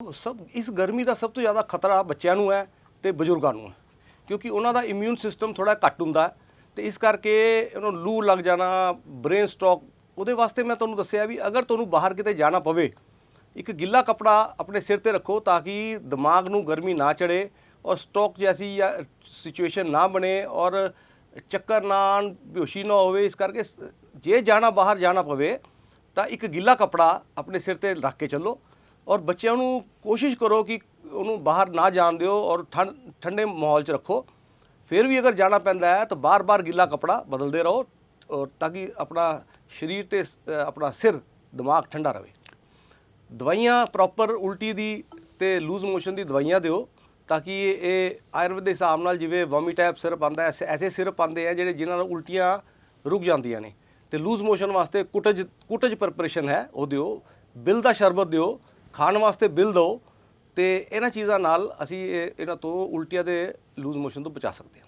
ਸਭ ਇਸ ਗਰਮੀ ਦਾ ਸਭ ਤੋਂ ਜ਼ਿਆਦਾ ਖਤਰਾ ਬੱਚਿਆਂ ਨੂੰ ਹੈ ਤੇ ਬਜ਼ੁਰਗਾਂ ਨੂੰ ਹੈ। ਕਿਉਂਕਿ ਉਹਨਾਂ ਦਾ ਇਮਿਊਨ ਸਿਸਟਮ ਥੋੜਾ ਘੱਟ ਹੁੰਦਾ ਹੈ ਤੇ ਇਸ ਕਰਕੇ ਉਹਨਾਂ ਨੂੰ ਲੂ ਲੱਗ ਜਾਣਾ ਬ੍ਰੇਨ ਸਟ੍ਰੋਕ ਉਹਦੇ ਵਾਸਤੇ ਮੈਂ ਤੁਹਾਨੂੰ ਦੱਸਿਆ ਵੀ ਅਗਰ ਤੁਹਾਨੂੰ ਬਾਹਰ ਕਿਤੇ ਜਾਣਾ ਪਵੇ ਇੱਕ ਗਿੱਲਾ ਕਪੜਾ ਆਪਣੇ ਸਿਰ ਤੇ ਰੱਖੋ ਤਾਂ ਕਿ ਦਿਮਾਗ ਨੂੰ ਗਰਮੀ ਨਾ ਚੜੇ ਔਰ ਸਟ੍ਰੋਕ ਜੈਸੀ ਸਿਚੁਏਸ਼ਨ ਨਾ ਬਣੇ ਔਰ ਚੱਕਰ ਨਾ ਆਉਣ, ਬੇਹੋਸ਼ੀ ਨਾ ਹੋਵੇ ਇਸ ਕਰਕੇ ਜੇ ਜਾਣਾ ਬਾਹਰ ਜਾਣਾ ਪਵੇ ਤਾਂ ਇੱਕ ਗਿੱਲਾ ਕਪੜਾ ਆਪਣੇ ਸਿਰ ਤੇ ਰੱਖ ਕੇ ਚੱਲੋ ਔਰ ਬੱਚਿਆਂ ਨੂੰ ਕੋਸ਼ਿਸ਼ ਕਰੋ ਕਿ ਉਹਨੂੰ ਬਾਹਰ ਨਾ ਜਾਣ ਦਿਓ ਔਰ ਠੰਡ, ਠੰਡੇ ਮਾਹੌਲ 'ਚ ਰੱਖੋ। ਫਿਰ ਵੀ ਅਗਰ ਜਾਣਾ ਪੈਂਦਾ ਹੈ ਤਾਂ ਬਾਰ-ਬਾਰ ਗਿੱਲਾ ਕਪੜਾ ਬਦਲਦੇ ਰਹੋ ਔਰ ਤਾਂ ਕਿ ਆਪਣਾ ਸਰੀਰ ਤੇ ਆਪਣਾ ਸਿਰ, ਦਿਮਾਗ ਠੰਡਾ ਰਹੇ। ਦਵਾਈਆਂ ਪ੍ਰੋਪਰ ਉਲਟੀ ਦੀ ਤੇ ਲੂਜ਼ ਮੋਸ਼ਨ ਦੀ ਦਵਾਈਆਂ ਦਿਓ ਤਾਂ ਕਿ ਇਹ ਇਹ ਆਯੁਰਵੇਦ ਦੇ ਹਿਸਾਬ ਨਾਲ ਜਿਵੇਂ ਵੋਮੀਟੈਪ ਸਿਰਪ ਆਂਦਾ ਐਸੇ ਐਸੇ ਸਿਰਪ ਆਂਦੇ ਆ ਜਿਹੜੇ ਜਿਨ੍ਹਾਂ ਨਾਲ ਉਲਟੀਆਂ ਰੁਕ ਜਾਂਦੀਆਂ ਨੇ। ਤੇ ਲੂਜ਼ ਮੋਸ਼ਨ ਵਾਸਤੇ ਕੁਟਜ ਕੁਟਜ ਪ੍ਰੈਪਰੇਸ਼ਨ ਹੈ, ਉਹ ਦਿਓ। ਬਿਲ ਦਾ ਸ਼ਰਬਤ ਦਿਓ ਖਾਣ ਵਾਸਤੇ ਬਿੱਲ ਦਿਓ ਤੇ ਇਹਨਾਂ ਚੀਜ਼ਾਂ ਨਾਲ ਅਸੀਂ ਇਹ- ਇਹਨਾਂ ਤੋਂ ਉਲਟੀਆਂ ਦੇ ਲੂਜ਼ ਮੋਸ਼ਨ ਤੋਂ ਬਚਾ ਸਕਦੇ ਹਾਂ।